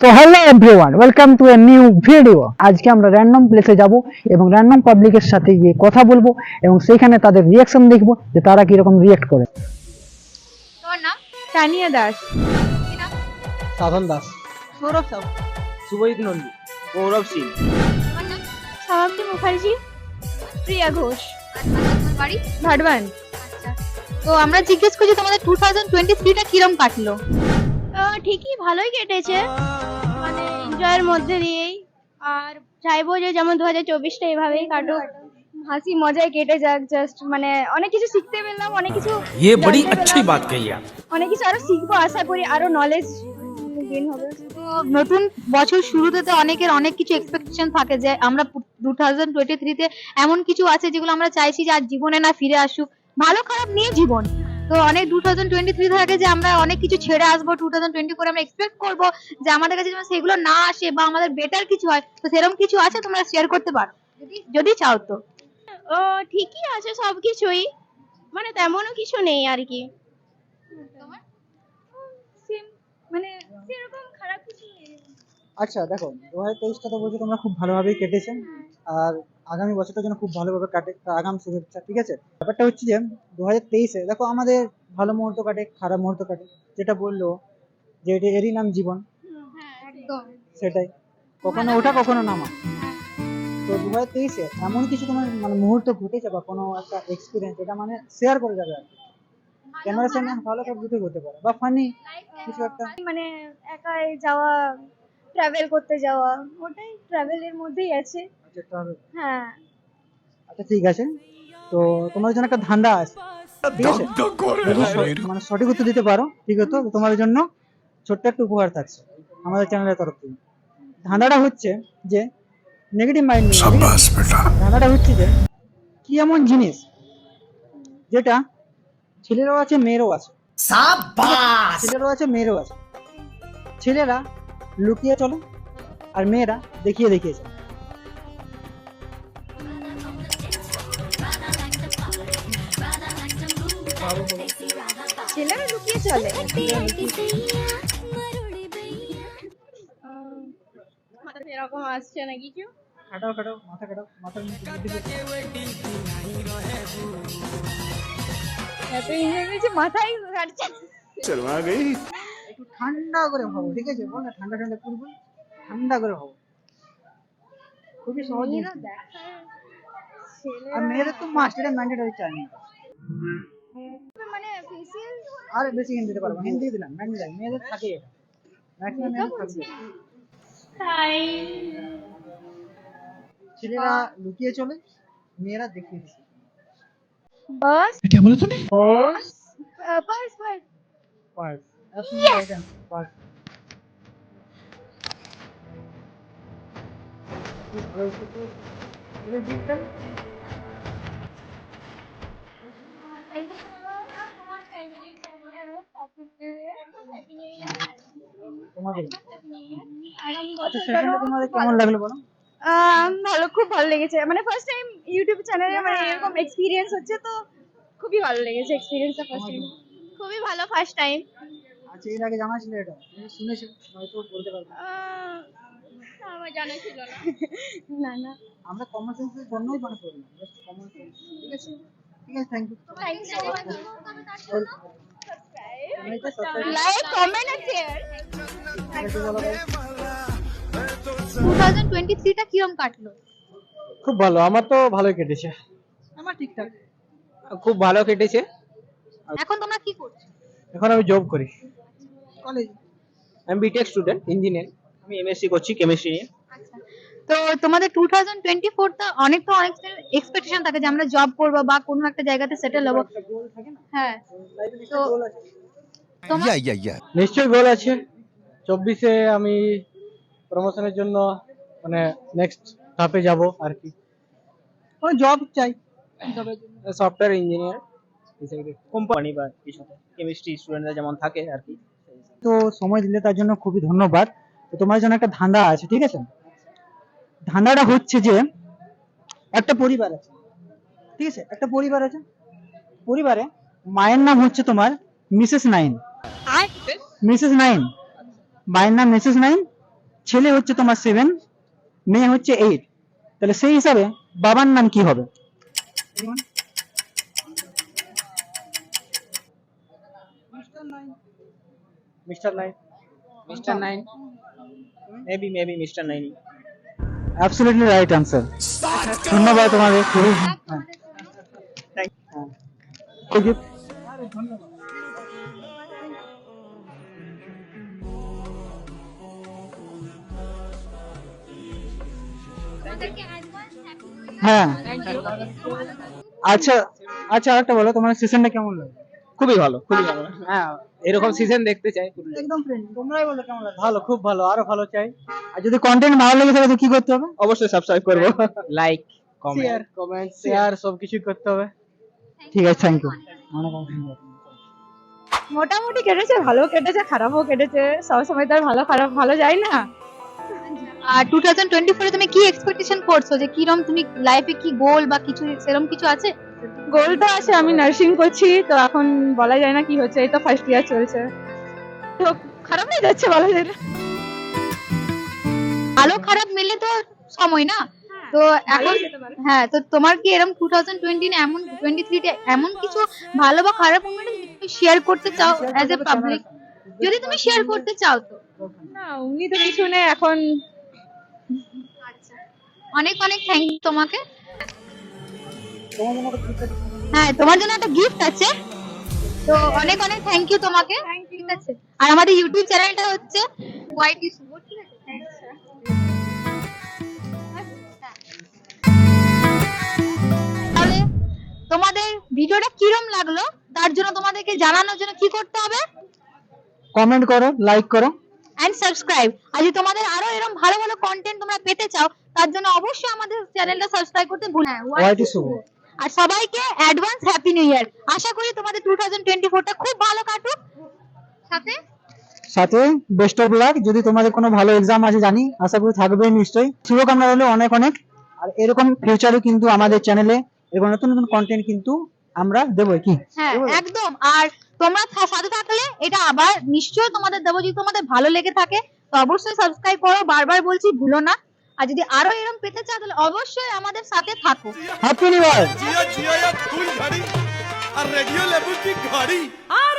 তো hello everyone welcome to a new video আজকে আমরা র্যান্ডম প্লেসে যাব এবং র্যান্ডম পাবলিকের সাথে গিয়ে কথা বলব এবং সেখানে তাদের রিয়াকশন দেখব যে তারা কীরকম রিয়েক্ট করে। তোমার নাম? তানিয়া দাস। সাধন দাস। সৌরভ সাউ শুভজিৎ নন্দী। গৌরব সিং। সমাপ্তি মুখার্জি। প্রিয়া ঘোষ। বাড়ি? ভাটবান। আচ্ছা। তো আমরা জিজ্ঞেস করছি তোমাদের টু থাউজেন্ড টোয়েন্টি থ্রিটা কিরম কাটলো? ঠিকই ভালোই কেটেছে মানে এনজয়ের মধ্যে দিয়েই আর চাইবো যে যেমন দু হাজার চব্বিশটা এভাবেই কাটুক হাসি মজায় কেটে যাক জাস্ট মানে অনেক কিছু শিখতে পেলাম অনেক কিছু ये बड़ी জানতে अच्छी পেলাম। बात कही आप অনেক কিছু আরো শিখবো আশা করি আরো নলেজ গেইন হবে তো নতুন বছর শুরুতে তো অনেকের অনেক কিছু এক্সপেকটেশন থাকে যে আমরা টু থাউজেন্ড টোয়েন্টি থ্রিতে এমন কিছু আছে যেগুলো আমরা চাইছি যে আর জীবনে না ফিরে আসুক ভালো খারাপ নিয়ে জীবন তো অনেক টু থাউজেন্ড টোয়েন্টি থ্রি থাকে যে আমরা অনেক কিছু ছেড়ে আসব টু থাউজেন্ড টোয়েন্টি ফোর আমরা এক্সপেক্ট করব যে আমাদের কাছে যেন সেগুলো না আসে বা আমাদের বেটার কিছু হয় তো সেরকম কিছু আছে তোমরা শেয়ার করতে পারো। যদি যদি চাও তো। ও ঠিকই আছে সব কিছুই। মানে তেমনও কিছু নেই আর কি। তোমার? মানে সেরকম খারাপ কিছু নেই। আচ্ছা দেখো দু হাজার তেইশটা তো বলছো তোমরা খুব ভালোভাবেই কেটেছে। আর আগামী বছরটা যেন খুব ভালোভাবে কাটে আগাম শুভেচ্ছা ঠিক আছে? ব্যাপারটা হচ্ছে যে দু হাজার তেইশে দেখো আমাদের ভালো মুহূর্ত কাটে খারাপ মুহূর্ত কাটে যেটা বলল যে এটা এরই নাম জীবন। একদম। সেটাই। কখনো ওঠা কখনো নামা। তো দু হাজার তেইশে এমন কিছু তোমার মানে মুহূর্ত ঘটেছে বা কোনো একটা এক্সপিরিয়েন্স এটা মানে শেয়ার করে যাবে আর কি? ক্যামেরার সামনে ভালো দুটোই হতে পারে বা ফানি কিছু একটা। মানে একাই যাওয়া ট্রাভেল করতে যাওয়া ওটাই ট্রাভেলের মধ্যেই আছে। হ্যাঁ। আচ্ছা ঠিক আছে। তো তোমার জন্য একটা ধান্দা আছে। ঠিক আছে? মানে সঠিক উত্তর দিতে পারো ঠিক হতো তোমার জন্য ছোট্ট একটা উপহার থাকছে আমাদের চ্যানেলের তরফ থেকে। ধাঁধাটা হচ্ছে যে নেগেটিভ মাইন্ড ধাঁধাটা হচ্ছে যে কি এমন জিনিস যেটা ছেলেরাও আছে মেয়েরও আছে? ছেলেরাও আছে মেয়েরও আছে। ছেলেরা লুকিয়ে চলে আর মেয়েরা দেখিয়ে দেখিয়ে চলে। ছেলেরা লুকিয়ে চলে এরকম আসছে না কিছু খাটাও খাটাও মাথা খাটাও মাথার মধ্যে বুদ্ধি ঢুকাও। এত এনজয় করেছি মাথায় কাটছে একটু ঠান্ডা করে ভাবো ঠিক আছে বল না ঠান্ডা ঠান্ডা করব ঠান্ডা করে ভাবো খুবই সহজ। আর মেয়েদের তো মাস্ট এটা ম্যান্ডেটরি চাই না মানে ফেসিয়াল আর বেশি হিন্দি দিতে পারব হিন্দি দিলাম ম্যাক্সিমাম মেয়েদের থাকে এটা। ম্যাক্সিমাম মেয়েদের থাকে। হাই ছেলেরা লুকিয়ে চলে মেয়েরা দেখিয়ে দিচ্ছে বাস এটা বলো তুমি বাস বাস বাস বাস বাস Thank you. কেমন লাগল বলো ভালো খুব ভালো লেগেছে। মানে ফার্স্ট টাইম ইউটিউব চ্যানেলে মানে এরকম এক্সপিরিয়েন্স হচ্ছে তো খুবই ভালো লেগেছে এক্সপিরিয়েন্সটা ফার্স্ট টাইম খুবই ভালো ফার্স্ট টাইম আচ্ছা এর আগে জানা ছিল এটা? শুনেছো? হয়তো বলতে পারবে। না। আমার জানা ছিল না। না না। আমরা কমন সেন্সের জন্যই মানে করলাম। জাস্ট কমন সেন্স ঠিক আছে। ঠিক আছে thank you like comment share two কিরম কাটলো? খুব ভালো আমার তো ভালোই কেটেছে। আমার ঠিকঠাক। খুব ভালো কেটেছে। এখন তোমরা কি করছ? এখন আমি জব করি। কলেজ আমি বিটেক স্টুডেন্ট ইঞ্জিনিয়ার আমি এমএসসি করছি কেমিস্ট্রি নিয়ে। তো তোমাদের টু থাউজেন্ড টোয়েন্টি ফোর ফোরটা অনেক তো অনেক এক্সপেকটেশন থাকে যে আমরা জব করব বা কোনো একটা জায়গাতে সেটেল হব। হ্যাঁ। তো ইয়া ইয়া ইয়া নিশ্চয়ই গোল আছে। চব্বিশে আমি প্রমোশনের জন্য মানে নেক্সট ধাপে যাব আর কি। কোনো জব চাই। সফটওয়্যার ইঞ্জিনিয়ার কোম্পানি বা কিছুতে কেমিস্ট্রি স্টুডেন্টরা যেমন থাকে আর কি। তো সময় দিলে তার জন্য খুবই ধন্যবাদ। তো তোমার জন্য একটা ধান্দা আছে ঠিক আছে? ধাঁধাটা হচ্ছে যে একটা পরিবার আছে। ঠিক আছে? একটা পরিবার আছে। পরিবারে মায়ের নাম হচ্ছে তোমার মিসেস নাইন। মিসেস। নাইন। মায়ের নাম মিসেস নাইন। ছেলে হচ্ছে তোমার সেভেন মেয়ে হচ্ছে এইট। তাহলে সেই হিসাবে বাবার নাম কি হবে? Mister nine. Mister nine. Maybe maybe mister nine. Absolutely right answer ধন্যবাদ তোমাদের খুবই হ্যাঁ। Thank হ্যাঁ। Thank you. হ্যাঁ আচ্ছা আচ্ছা আরেকটা বলো তোমার সেশনটা কেমন লাগে খুবই ভালো খুবই ভালো। হ্যাঁ এরকম সিজন দেখতে চাই একদম ফ্রেন্ড তোমরাই বলো কেমন লাগে? ভালো খুব ভালো আরও ভালো চাই। আর যদি কন্টেন্ট ভালো লেগে থাকে তো কি করতে হবে? অবশ্যই সাবস্ক্রাইব করব। Like comment Share. Comment share সব কিছু করতে হবে। ঠিক আছে থ্যাংক ইউ অনেক অনেক মোটামুটি কেটেছে ভালো কেটেছে খারাপও কেটেছে। সবসময় তো আর ভালো খারাপ ভালো যায় না। আর টু থাউজেন্ড টোয়েন্টি ফোরে তুমি কি এক্সপেকটেশন করছ? যে কিরম তুমি লাইফে কি গোল বা কিছু সেরকম কিছু আছে? গোল তো আছে আমি নার্সিং করছি তো এখন বলা যায় না কি হচ্ছে এই তো ফার্স্ট ইয়ার চলছে। তো খারাপ হয়ে যাচ্ছে বলা যায় না। ভালো খারাপ মিলে তো সময় না? তো এখন হ্যাঁ তো তোমার কি এরকম টু থাউজেন্ড টোয়েন্টি এমন টোয়েন্টি থ্রিতে এমন কিছু ভালো বা খারাপ মুভমেন্ট তুমি শেয়ার করতে চাও অ্যাজ এ পাবলিক যদি তুমি শেয়ার করতে চাও তো। না উনি তো কিছু নেই এখন অনেক অনেক থ্যাংক তোমাকে। হ্যাঁ তোমার জন্য একটা গিফট আছে। তো অনেক অনেক থ্যাংক ইউ তোমাকে। ঠিক আছে। আর আমাদের ইউটিউব চ্যানেলটা হচ্ছে ওয়াইটি শুভ ঠিক আছে? তাহলে তোমাদের ভিডিওটা কিরম লাগল? তার জন্য তোমাদেরকে জানানোর জন্য কি করতে হবে? কমেন্ট করো লাইক করো। এন্ড সাবস্ক্রাইব আর যদি তোমাদের আরও এরকম ভালো ভালো কন্টেন্ট তোমরা পেতে চাও তার জন্য অবশ্যই আমাদের চ্যানেলটা সাবস্ক্রাইব করতে ভুলো না ওয়াইটি শুভ আর সবাইকে অ্যাডভান্স হ্যাপি নিউ ইয়ার আশা করি তোমাদের টু থাউজেন্ড টোয়েন্টি ফোরটা খুব ভালো কাটুক। সাথে? সাথে বেস্ট অফ লাক যদি তোমাদের কোনো ভালো এক্সাম আছে জানি আশা করি থাকবে নিশ্চয়ই। শুভকামনা রইল অনেক অনেক। আর এরকম ফিউচারও কিন্তু আমাদের চ্যানেলে এরকম নতুন নতুন কন্টেন্ট কিন্তু আমরা দেবো কি? হ্যাঁ একদম। আর তোমরা সাথে থাকলে এটা আবার নিশ্চয়ই তোমাদের দেবো। যদি তোমাদের ভালো লেগে থাকে তো অবশ্যই সাবস্ক্রাইব করো। বারবার বলছি ভুলো না। আর যদি আরও এরকম পেতে চাও তাহলে অবশ্যই আমাদের সাথে থাকো happy new year Jia Jia তুই ঘড়ি আর রেডিও লেবু কি ঘড়ি আর